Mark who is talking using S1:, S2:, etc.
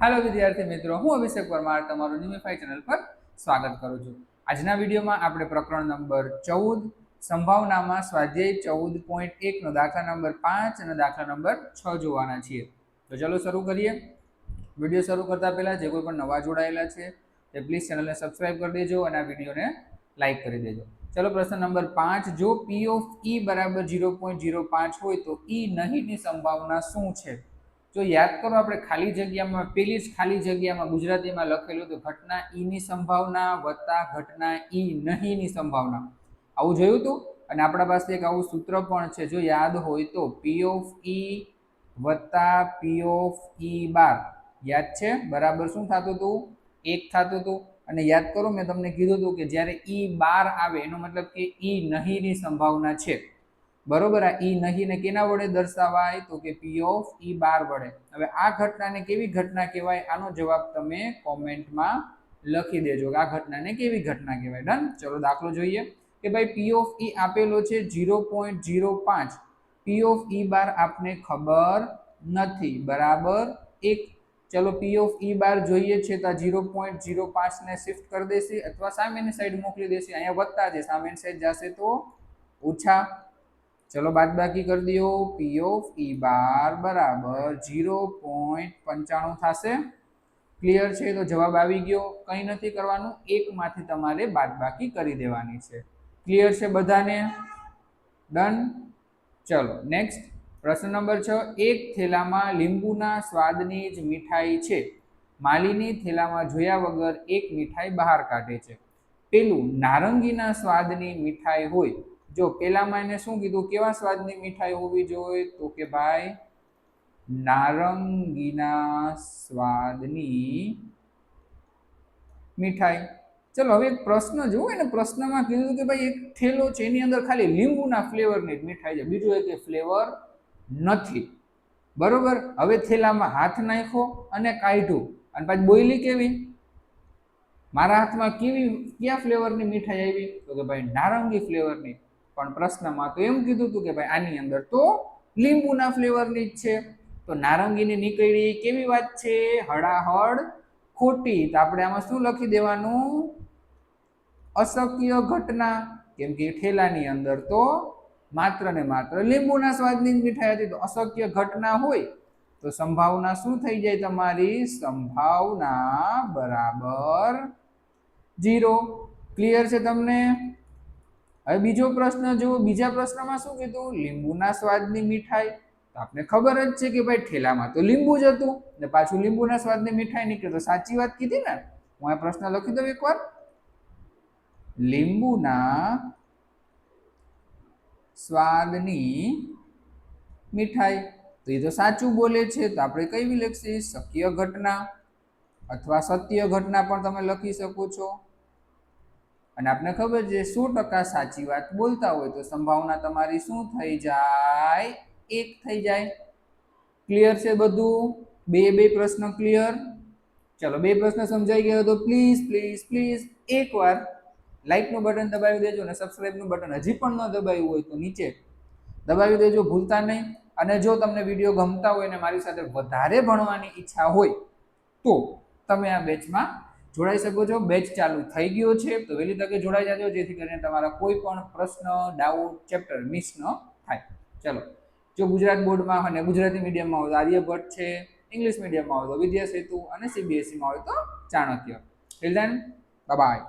S1: હાલો વિદ્યાર્થી મિત્રો, હું અભિષેક પરમાર તમારું ન્યુમિફાઈ ચેનલ પર સ્વાગત કરું છું. આજના વિડીયોમાં આપણે પ્રકરણ નંબર ચૌદ, સંભાવનામાં સ્વાધ્યાય ચૌદ પોઈન્ટ એકનો દાખલા નંબર પાંચ અને દાખલા નંબર છ જોવાના છીએ. તો ચલો શરૂ કરીએ. વીડિયો શરૂ કરતાં પહેલાં જે કોઈ પણ નવા જોડાયેલા છે, તે પ્લીઝ ચેનલને સબસ્ક્રાઇબ કરી દેજો અને આ વિડીયોને લાઇક કરી દેજો. ચલો પ્રશ્ન નંબર પાંચ, જો પી ઓફ ઈ બરાબર ઝીરો પોઈન્ટ ઝીરો પાંચ હોય તો ઈ નહીંની સંભાવના શું છે? જો યાદ કરો, આપણે ખાલી જગ્યામાં, પેલી જ ખાલી જગ્યામાં ગુજરાતીમાં લખેલું તો ઘટના ઈની સંભાવના વત્તા ઘટના ઈ નહીંની સંભાવના. આવું જોયું હતું? અને આપણા પાસે એક આવું સૂત્ર પણ છે, જો યાદ હોય તો પી ઓફ ઈ વત્તા પી ઓફ ઈ બાર. યાદ છે? બરાબર શું થતું હતું? એક થતું હતું. અને યાદ કરો, મેં તમને કીધું હતું કે જ્યારે ઈ બાર આવે, એનો મતલબ કે ઈ નહીંની સંભાવના છે. બરોબર આ ઈ નહીં ને કેના વડે દર્શાવાય? તો કે પી ઓફ ઈ બાર વડે. હવે આ ઘટનાને કેવી ઘટના કહેવાય? આનો જવાબ તમે કોમેન્ટમાં લખી દેજો કે આ ઘટનાને કેવી ઘટના કહેવાય. ડન? ચલો દાખલો જોઈએ. કે ભાઈ પી ઓફ ઈ આપેલો છે ઝીરો પોઈન્ટ ઝીરો પાંચ. પી ઓફ ઈ બાર આપને ખબર નથી. બરાબર? એક. ચલો પી ઓફ ઈ બાર જોઈએ છે તો ઝીરો પોઈન્ટ ઝીરો પાંચને શિફ્ટ કરી દેશે અથવા સામેની સાઈડ મોકલી દેશે. અહીંયા વધતા છે સામેની સાઈડ જશે તો ઓછા. ચલો બાદ બાકી કરી દો પી ઓફ ઈ બાર બરાબર ઝીરો પોઈન્ટ પંચાણું થશે. ક્લિયર છે? તો જવાબ આવી ગયો. કંઈ નથી કરવાનું. એકમાંથી તમારે બાદ બાકી કરી દેવાની છે. ક્લિયર છે બધાને? ડન ચલો નેક્સ્ટ પ્રશ્ન નંબર છ. એક થેલામાં લીંબુના સ્વાદની જ મીઠાઈ છે. માલીની થેલામાં જોયા વગર એક મીઠાઈ બહાર કાઢે છે. પેલું નારંગીના સ્વાદની મીઠાઈ હોય. જો પેલામાં એને શું કીધું? કેવા સ્વાદની મીઠાઈ હોવી જોઈએ? તો કે ભાઈ, નારંગીના સ્વાદની મીઠાઈ. ચલો, હવે એક પ્રશ્ન જુઓ એને પ્રશ્નમાં કીધું કે ભાઈ, એક થેલો છે, એની અંદર ખાલી લીંબુના ફ્લેવરની જ મીઠાઈ છે. બીજું એક ફ્લેવર નથી. બરોબર? હવે થેલામાં હાથ નાખ્યો અને કાઢ્યું. અને પાછી બોયલી કેવી? મારા હાથમાં કેવી, કયા ફ્લેવરની મીઠાઈ આવી? તો કે ભાઈ, નારંગી ફ્લેવરની. પણ પ્રશ્નમાં તો એમ કીધું હતું કે ભાઈ આની અંદર તો લીંબુના ફ્લેવરની જ છે. તો નારંગીની નીકળી કેવી વાત છે? હળાહળ ખોટી. તો આપણે આમાં શું લખી દેવાનું? અશક્ય ઘટના. કેમ કે ઠેલાની અંદર તો માત્ર ને માત્ર લીંબુના સ્વાદની જ મીઠાઈ હતી. તો અશક્ય ઘટના હોય તો સંભાવના શું થઈ જાય તમારી? સંભાવના બરાબર જીરો ક્લિયર છે તમને? હવે બીજો પ્રશ્ન જુઓ બીજા પ્રશ્નમાં શું કીધું? લીંબુના સ્વાદની મીઠાઈ. તો આપણે ખબર જ છે કે ભાઈ ઠેલામાં તો લીંબુ જ હતું. ને પાછું લીંબુના સ્વાદની મીઠાઈ નીકળે. તો સાચી વાત કીધી ને? હું આ પ્રશ્ન લખી દઉં એકવાર. લીંબુના સ્વાદની મીઠાઈ. તો એ તો સાચું બોલે છે. તો આપણે કઈ લખીએ? શક્ય ઘટના અથવા સત્ય ઘટના પણ તમે લખી શકો છો. અને આપને ખબર છે, સો ટકા સાચી વાત બોલતા હોય તો સંભાવના તમારી શું થઈ જાય? એક થઈ જાય. ક્લિયર છે બધું? બે બે પ્રશ્ન ક્લિયર ચલો, બે પ્રશ્ન સમજાઈ ગયો તો પ્લીઝ પ્લીઝ પ્લીઝ એકવાર લાઇકનું બટન દબાવી દેજો અને સબસ્ક્રાઈબનું બટન હજી પણ ન દબાવ્યું હોય તો નીચે દબાવી દેજો, ભૂલતા નહીં. અને જો તમને વીડિયો ગમતા હોય અને મારી સાથે વધારે ભણવાની ઈચ્છા હોય તો તમે આ બેચમાં જોડાઈ શકો છો. બેચ ચાલુ થઈ ગયો છે. તો વહેલી તકે જોડાઈ જાજો. જેથી કરીને તમારા કોઈ પણ પ્રશ્ન ડાઉટ ચેપ્ટર મિસ ન થાય. ચલો. જો ગુજરાત બોર્ડમાં અને ગુજરાતી મીડિયમમાં હોય તો આર્યભટ્ટ છે, ઇંગ્લિશ મીડિયમમાં હોય તો વિદ્યા સેતુ અને સીબીએસઈમાં હોય તો ચાણક્ય. Till then by